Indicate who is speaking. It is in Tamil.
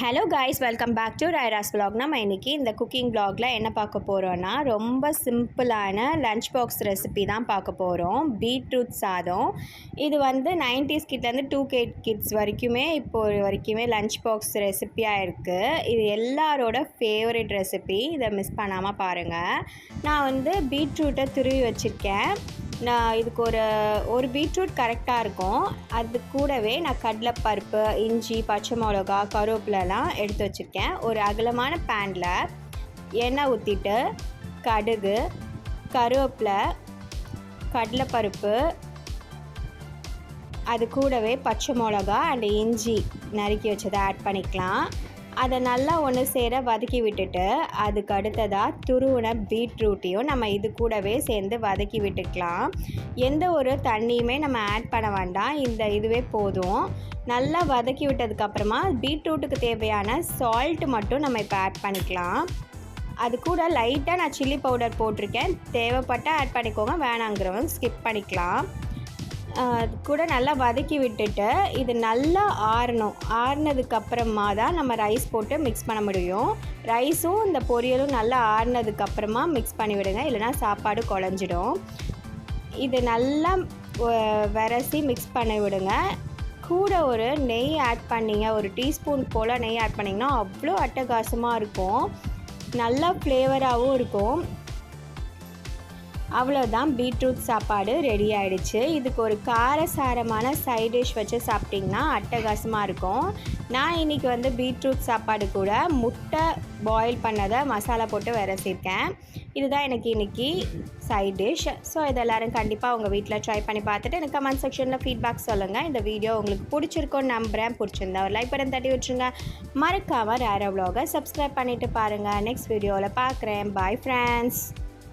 Speaker 1: Hello guys welcome back to ராய்ராஸ் blog நம்ம இன்றைக்கி இந்த குக்கிங் பிளாகில் என்ன பார்க்க போகிறோன்னா ரொம்ப சிம்பிளான லஞ்ச் பாக்ஸ் ரெசிபி தான் பார்க்க போகிறோம் பீட்ரூட் சாதம். இது வந்து நைன்டிஸ் கிட்லேருந்து டூ கே கிட்ஸ் வரைக்குமே இப்போ வரைக்குமே லஞ்ச் பாக்ஸ் ரெசிப்பியாக இருக்குது இது எல்லாரோட ஃபேவரட் ரெசிபி இதை மிஸ் பண்ணாமல் பாருங்கள் நான் வந்து பீட்ரூட்டை துருவி வச்சுருக்கேன். நான் இதுக்கு ஒரு ஒரு பீட்ரூட் கரெக்டாக இருக்கும். அது கூடவே நான் கடலைப்பருப்பு இஞ்சி பச்சை மிளகா கருவேப்பிலலாம் எடுத்து வச்சுருக்கேன். ஒரு அகலமான பேனில் எண்ணெய் ஊற்றிட்டு கடுகு கருவேப்பிலை கடலைப்பருப்பு அது கூடவே பச்சை மிளகா அண்ட் இஞ்சி நறுக்கி வச்சதை ஆட் பண்ணிக்கலாம். அதை நல்லா ஒன்று சேர வதக்கி விட்டுட்டு அதுக்கு அடுத்ததாக துருவின பீட்ரூட்டையும் நம்ம இது கூடவே சேர்ந்து வதக்கி விட்டுக்கலாம். எந்த ஒரு தண்ணியுமே நம்ம ஆட் பண்ண வேண்டாம். இந்த இதுவே போதும். நல்லா வதக்கி விட்டதுக்கப்புறமா பீட்ரூட்டுக்கு தேவையான சால்ட் மட்டும் நம்ம இப்போ ஆட் பண்ணிக்கலாம். அது கூட லைட்டாக நான் சில்லி பவுடர் போட்டிருக்கேன். தேவைப்பட்டால் ஆட் பண்ணிக்கோங்க. வேணாங்கிறவங்க ஸ்கிப் பண்ணிக்கலாம். அது கூட நல்லா வதக்கி விட்டுட்டு இது நல்லா ஆறணும். ஆறுனதுக்கப்புறமா தான் நம்ம ரைஸ் போட்டு மிக்ஸ் பண்ண முடியும். ரைஸும் இந்த பொரியலும் நல்லா ஆறுனதுக்கப்புறமா மிக்ஸ் பண்ணி விடுங்க. இல்லைனா சாப்பாடு குழஞ்சிடும். இது நல்லா வ- விரசி மிக்ஸ் பண்ணி விடுங்க. கூட ஒரு நெய் ஆட் பண்ணிங்க. ஒரு டீஸ்பூன் போல் நெய் ஆட் பண்ணிங்கன்னா அவ்வளோ அட்டகாசமாக இருக்கும். நல்லா ஃப்ளேவராகவும் இருக்கும். அவ்வளோதான் பீட்ரூட் சாப்பாடு ரெடி ஆயிடுச்சு. இதுக்கு ஒரு காரசாரமான சைட் டிஷ் வச்சு சாப்பிட்டிங்கன்னா அட்டகாசமாக இருக்கும். நான் இன்றைக்கி வந்து பீட்ரூட் சாப்பாடு கூட முட்டை பாயில் பண்ணதை மசாலா போட்டு விரசிருக்கேன் இதுதான் எனக்கு இன்றைக்கி சைட் டிஷ் ஸோ இது கண்டிப்பாக உங்கள் வீட்டில் ட்ரை பண்ணி பார்த்துட்டு எனக்கு கமெண்ட் செக்ஷனில் ஃபீட்பேக் சொல்லுங்கள் இந்த வீடியோ உங்களுக்கு பிடிச்சிருக்கோன்னு நம்புகிறேன் பிடிச்சிருந்தா ஒரு லைக் பட்டன் தட்டி விட்டுருங்க. மறக்காமல் ரேரோ வ்ளாகை சப்ஸ்கிரைப் பண்ணிவிட்டு பாருங்கள் நெக்ஸ்ட் வீடியோவில் பார்க்குறேன். Bye friends